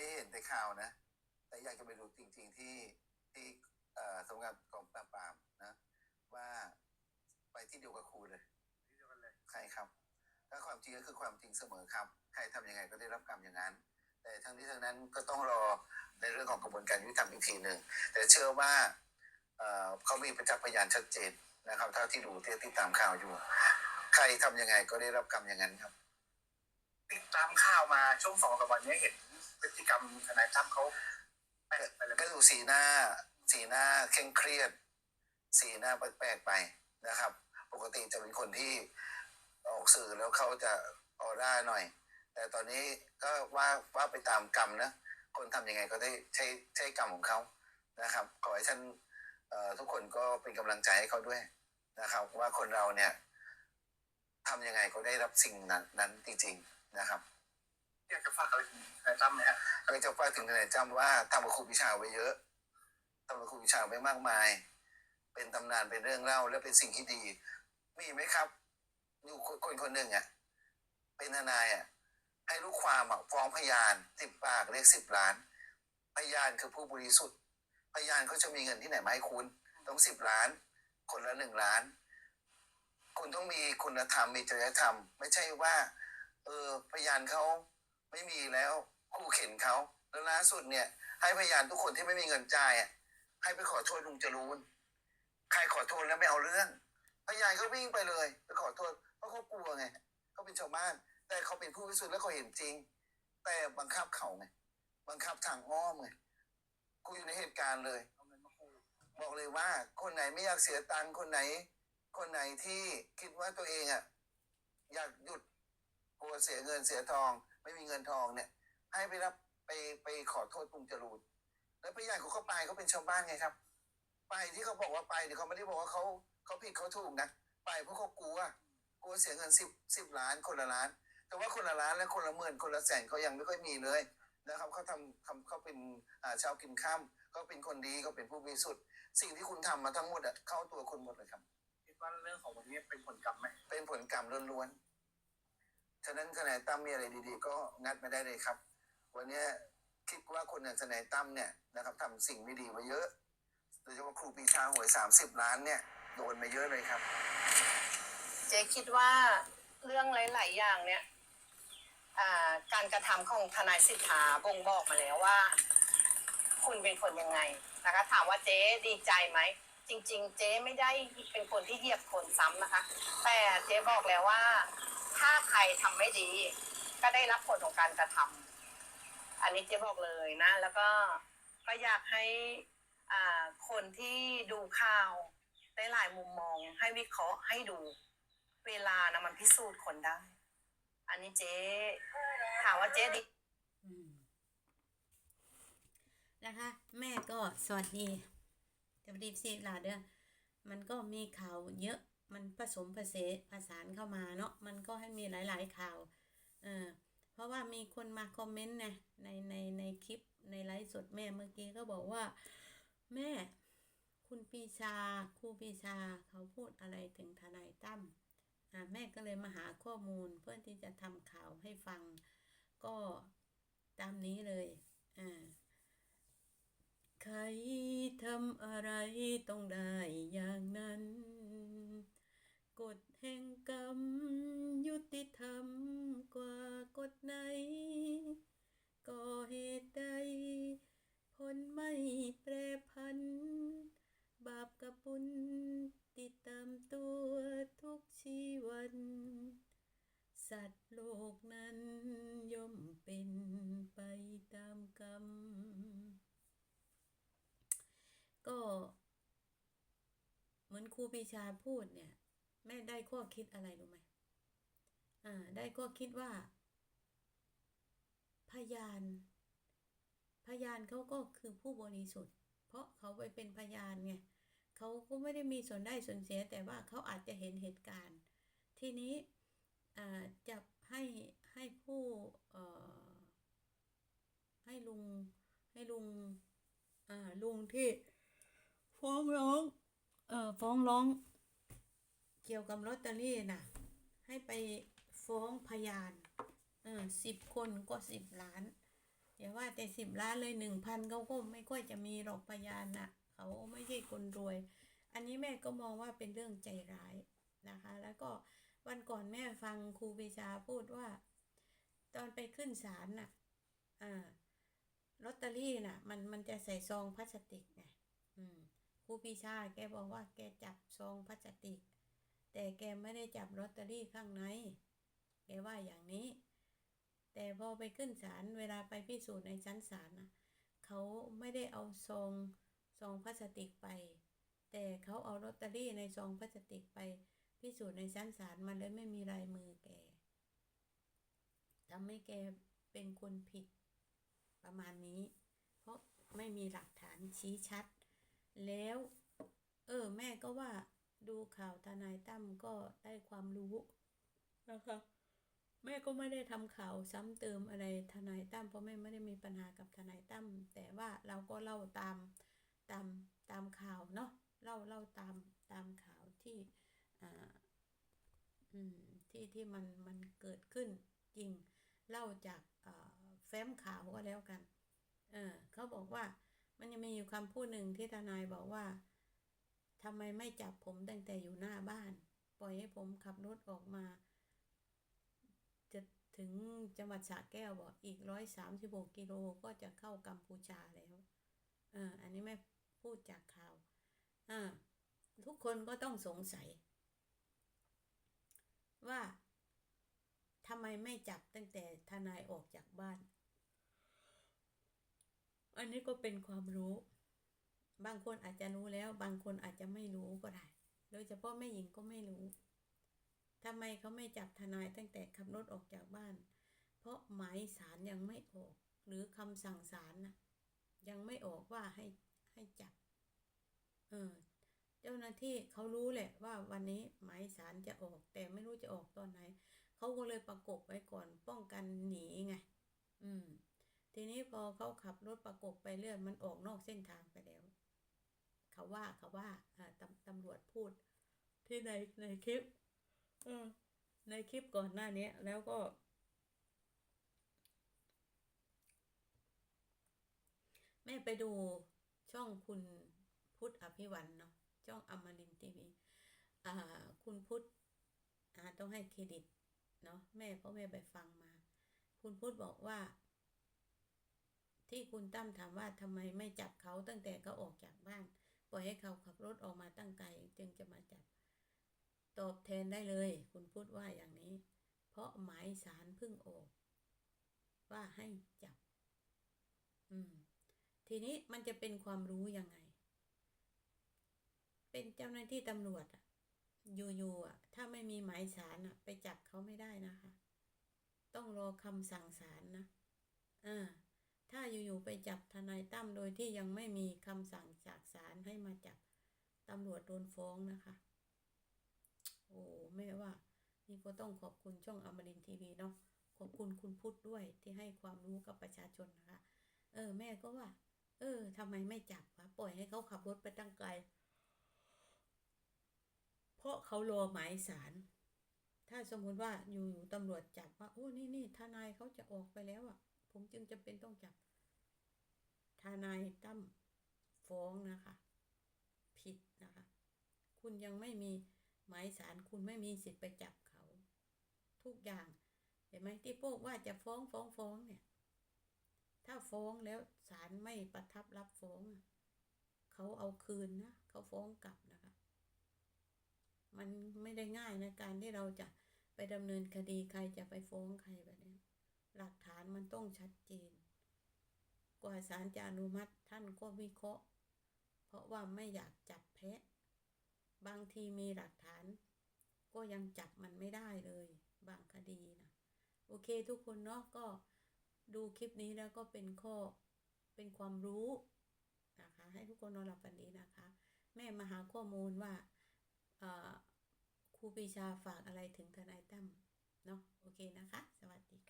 นี้เห็นแต่ข่าวนะ แต่อยากจะไปดูจริง ๆที่ที่เอ่อสำนักงานกองปราบปรามนะ ว่าไปที่เดียวกับครูเลยที่เดียวกันเลยใครครับถ้าความจริงก็คือความจริงเสมอครับ ใครทำยังไงก็ได้รับกรรมอย่างนั้น แต่ทั้งนี้ทั้งนั้นก็ต้องรอในเรื่องของกระบวนการยุติธรรมอีกทีหนึ่งแต่เชื่อว่าเอ่อเขามีประจักษ์พยานชัดเจนนะครับเท่าที่ดูที่ติดตามข่าวอยู่ ใครทำยังไงก็ได้รับกรรมอย่างนั้นครับ ติดตามข่าวมาช่วงสองสามวันนี้เห็น พฤติกรรมทนายตั้มเขาแปลกไปเลยก็ดูสีหน้า สีหน้าเคร่งเครียด สีหน้าแปลกๆไปนะครับ ปกติจะเป็นคนที่ออกสื่อแล้วเขาจะออร่าหน่อย แต่ตอนนี้ก็ว่าว่าไปตามกรรมนะคนทำยังไงก็ได้ใช้ใช้กรรมของเขานะครับ ขอให้ท่านทุกคนก็เป็นกำลังใจให้เขาด้วยนะครับ ว่าคนเราเนี่ยทำยังไงก็ได้รับสิ่งนั้นนั้นจริงๆนะครับ อยากจะฝากอะไรถึงทนายตั้มไหมฮะก็จะฝากถึงทนายจำว่าทำกับครูพิชาไว้เยอะทำกับครูพิชาไว้มากมาย เป็นตำนานเป็นเรื่องเล่า และเป็นสิ่งที่ดี มีไหมครับอยู่คนคนคนหนึ่งอะเป็นทนายอะให้ลูกความอะฟ้องพยานสิบปากเรียกสิบล้าน พยานคือผู้บริสุทธิ์ พยานเขาจะมีเงินที่ไหนมาให้คุณต้องสิบล้าน คนละหนึ่งล้าน คุณต้องมีคุณธรรมมีจริยธรรม ไม่ใช่ว่า เออพยานเขา ไม่มีแล้วคู่เข็นเขาแล้วล่าสุดเนี่ย ให้พยานทุกคนที่ไม่มีเงินจ่ายอะให้ไปขอโทษลุงจรูนใครขอโทษแล้วไม่เอาเรื่อง พยานเขาวิ่งไปเลยไปขอโทษเพราะเขากลัวไงเขาเป็นชาวบ้าน แต่เขาเป็นผู้บริสุทธิ์แล้วเขาเห็นจริง แต่บังคับเขาไงบังคับทางอ้อมไงกูอยู่ในเหตุการณ์เลยบอกเลยว่าคนไหนไม่อยากเสียตังค์คนไหน คนไหนที่คิดว่าตัวเองอะอยากหยุดกลัวเสียเงินเสียทอง ไม่มีเงินทองเนี่ย ให้ไปรับไปไปขอโทษกรุงจรูนแล้วพยานเขาก็ไปเขาเป็นชาวบ้านไงครับ ไปที่เขาบอกว่าไปเนี่ยเขาไม่ได้บอกว่าเขาเขาผิดเขาถูกนะไปเพราะเขากลัวกลัวเสียเงินสิบสิบล้านคนละล้าน แต่ว่าคนละล้านและคนละหมื่นคนละแสนเขายังไม่ค่อยมีเลยนะครับเขาทำทำเขาเป็นอ่าชาวกินข้ามเขาเป็นคนดีเขาเป็นผู้บริสุทธิ์สิ่งที่คุณทำมาทั้งหมดอะเข้าตัวคุณหมดเลยครับคิดว่าเรื่องของวันนี้เป็นผลกรรมไหมเป็นผลกรรมล้วนๆฉะนั้นทนายตั้มมีอะไรดีๆ ก็งัดมาได้เลยครับ วันนี้คิดว่าคนอย่างทนายตั้มเนี่ยนะครับทำสิ่งไม่ดีมาเยอะโดยเฉพาะครูปีชาหวยสามสิบล้านเนี่ยโดนมาเยอะเลยครับ เจ๊คิดว่าเรื่องหลาย ๆ อย่างเนี่ยอ่าการกระทำของทนายสิทธาบ่งบอกมาแล้วว่า คุณเป็นคนยังไงนะคะถามว่าเจ๊ดีใจไหมจริง ๆ เจ๊ไม่ได้เป็นคนที่เหยียบคนซ้ำนะคะ แต่เจ๊บอกแล้วว่า ถ้าใครทำไม่ดี ก็ได้รับผลของการกระทำอันนี้เจ๊บอกเลยนะ แล้วก็ก็อยากให้อ่าคนที่ดูข่าวได้หลายมุมมอง ให้วิเคราะห์ให้ดูเวลานะมันพิสูจน์คนได้ อันนี้เจ๊ถามว่าเจ๊ดีนะคะ แม่ก็สวัสดีสวัสดีสิลาเด้อมันก็มีข่าวเยอะ มันผสมผสานผสานเข้ามาเนาะมันก็ให้มีหลาย ๆ ข่าวเออเพราะว่ามีคนมาคอมเมนต์นะในในในคลิปในไลฟ์สดแม่เมื่อกี้ก็บอกว่า แม่คุณปีชาครูปีชาเขาพูดอะไรถึงทนายตั้มอ่าแม่ก็เลยมาหาข้อมูลเพื่อที่จะทำข่าวให้ฟัง ก็ตามนี้เลยอ่าใครทำอะไรต้องได้อย่างนั้น กฎแห่งกรรม ยุติธรรมกว่ากฎไหนก็เหตุใดผลไม่แปรพัน บาปกับบุญติดตามตัวทุกชีวัน สัตว์โลกนั้นย่อมเป็นไปตามกรรม ก็เหมือนครูปีชาพูดเนี่ย แม่ได้ข้อคิดอะไรรู้ไหมอ่า ได้ข้อคิดว่า พยาน พยานเขาก็คือผู้บริสุทธิ์ เพราะเขาไปเป็นพยานไงเขาก็ไม่ได้มีส่วนได้ส่วนเสีย แต่ว่าเขาอาจจะเห็นเหตุการณ์ ทีนี้อ่าจะให้ให้ผู้เอ่อให้ลุงให้ลุงอ่าลุงที่ฟ้องร้องเอ่อฟ้องร้อง กี่ยวกับลอตเตอรี่น่ะให้ไปฟ้องพยานเออสิบคนก็สิบล้านอย่าว่าแต่สิบล้านเลยหนึ่งพันเขาก็ไม่ค่อยจะมีหรอกพยานน่ะ เขาไม่ใช่คนรวย อันนี้แม่ก็มองว่าเป็นเรื่องใจร้ายนะคะ แล้วก็วันก่อนแม่ฟังครูปรีชาพูดว่า ตอนไปขึ้นศาลน่ะอ่าลอตเตอรี่น่ะ มันมันจะใส่ซองพลาสติกไงอืมครูปรีชาแกบอกว่าแกจับซองพลาสติก แต่แกไม่ได้จับลอตเตอรี่ข้างใน แกว่าอย่างนี้ แต่พอไปขึ้นศาลเวลาไปพิสูจน์ในชั้นศาลนะเขาไม่ได้เอาซองซองพลาสติกไป แต่เขาเอาลอตเตอรี่ในซองพลาสติกไป พิสูจน์ในชั้นศาลมันเลยไม่มีลายมือแกทำให้แกเป็นคนผิดประมาณนี้ เพราะไม่มีหลักฐานชี้ชัด แล้ว เออ แม่ก็ว่า ดูข่าวทนายตั้มก็ได้ความรู้นะคะแม่ก็ไม่ได้ทำข่าวซ้ำเติมอะไรทนายตั้มเพราะแม่ไม่ได้มีปัญหากับทนายตั้มแต่ว่าเราก็เล่าตามตามตามข่าวเนาะเล่าเล่าตามตามข่าวที่อ่าอืมที่ที่มันมันเกิดขึ้นจริงเล่าจากอ่าแฟ้มข่าวก็แล้วกัน เออเขาบอกว่ามันยังมีอยู่คำพูดหนึ่งที่ทนายบอกว่า ทำไมไม่จับผมตั้งแต่อยู่หน้าบ้าน ปล่อยให้ผมขับรถออกมา จะถึงจังหวัดสระแก้วบอกอีกร้อยสามสิบหกกิโลก็จะเข้ากัมพูชาแล้วเอออันนี้แม่พูดจากข่าวอ่าทุกคนก็ต้องสงสัย ว่าทำไมไม่จับตั้งแต่ทนายออกจากบ้าน อันนี้ก็เป็นความรู้ บางคนอาจจะรู้แล้ว บางคนอาจจะไม่รู้ก็ได้ โดยเฉพาะแม่หญิงก็ไม่รู้ทำไมเขาไม่จับทนายตั้งแต่ขับรถออกจากบ้าน เพราะหมายสารยังไม่ออก หรือคำสั่งศาลนะยังไม่ออกว่าให้ให้จับ เออ เจ้าหน้าที่เขารู้แหละว่าวันนี้หมายสารจะออก แต่ไม่รู้จะออกตอนไหน เขาก็เลยประกบไว้ก่อนป้องกันหนีไง อืม ทีนี้พอเขาขับรถประกบไปเรื่อยมันออกนอกเส้นทางไปแล้ว เขาว่าเขาว่าตำตำรวจพูด ที่ในในคลิปในคลิปก่อนหน้านี้แล้วก็ แม่ไปดูช่องคุณพุทธอภิวันเนาะช่องอมรินทีวีคุณพุทธต้องให้เครดิตเนาะแม่เพราะแม่ไปฟังมา คุณพุทธบอกว่า ที่คุณตั้มถามว่าทำไมไม่จับเขาตั้งแต่เขาออกจากบ้าน ปล่อยให้เขาขับรถออกมาตั้งไกลจึงจะมาจับ ตอบแทนได้เลย คุณพูดว่าอย่างนี้ เพราะหมายสารพิ่งออก ว่าให้จับ อืม ทีนี้มันจะเป็นความรู้ยังไง เป็นเจ้าหน้าที่ตำรวจอะอยู่ๆอะถ้าไม่มีหมายสารอะไปจับเขาไม่ได้นะคะ ต้องรอคำสั่งศาลนะอ่า ถ้าอยู่ๆไปจับทนายตั้มโดยที่ยังไม่มีคำสั่งจากศาลให้มาจับตำรวจโดนฟ้องนะคะ โอ้แม่ว่า นี่ก็ต้องขอบคุณช่องอมรินทีวีเนาะขอบคุณคุณพุทธด้วยที่ให้ความรู้กับประชาชนนะคะ เออ แม่ก็ว่า เออทำไมไม่จับวะปล่อยให้เขาขับรถไปตั้งไกล เพราะเขารอหมายสารถ้าสมมุติว่าอยู่ๆตำรวจจับว่าโอ้นี่นี่ทนายเขาจะออกไปแล้วอะ ผมจึงจำเป็นต้องจับทนายตั้มฟ้องนะคะ ผิดนะคะ คุณยังไม่มีหมายสารคุณไม่มีสิทธิ์ไปจับเขา ทุกอย่างเห็นไหมที่พวกว่าจะฟ้องฟ้องฟ้องเนี่ย ถ้าฟ้องแล้วศาลไม่ประทับรับฟ้องเขาเอาคืนนะเขาฟ้องกลับนะคะ มันไม่ได้ง่ายนะการที่เราจะไปดำเนินคดีใครจะไปฟ้องใครแบบนี้ หลักฐานมันต้องชัดเจน กว่าศาลจะอนุมัติท่านก็วิเคราะห์ เพราะว่าไม่อยากจับแพะ บางทีมีหลักฐาน ก็ยังจับมันไม่ได้เลย บางคดีนะโอเคทุกคนเนาะก็ดูคลิปนี้แล้วก็เป็นข้อเป็นความรู้นะคะ ให้ทุกคนนอนหลับฝันดีนะคะ แม่มาหาข้อมูลว่าเอ่อครูปีชาฝากอะไรถึงทนายตั้มเนาะโอเคนะคะ สวัสดีค่ะ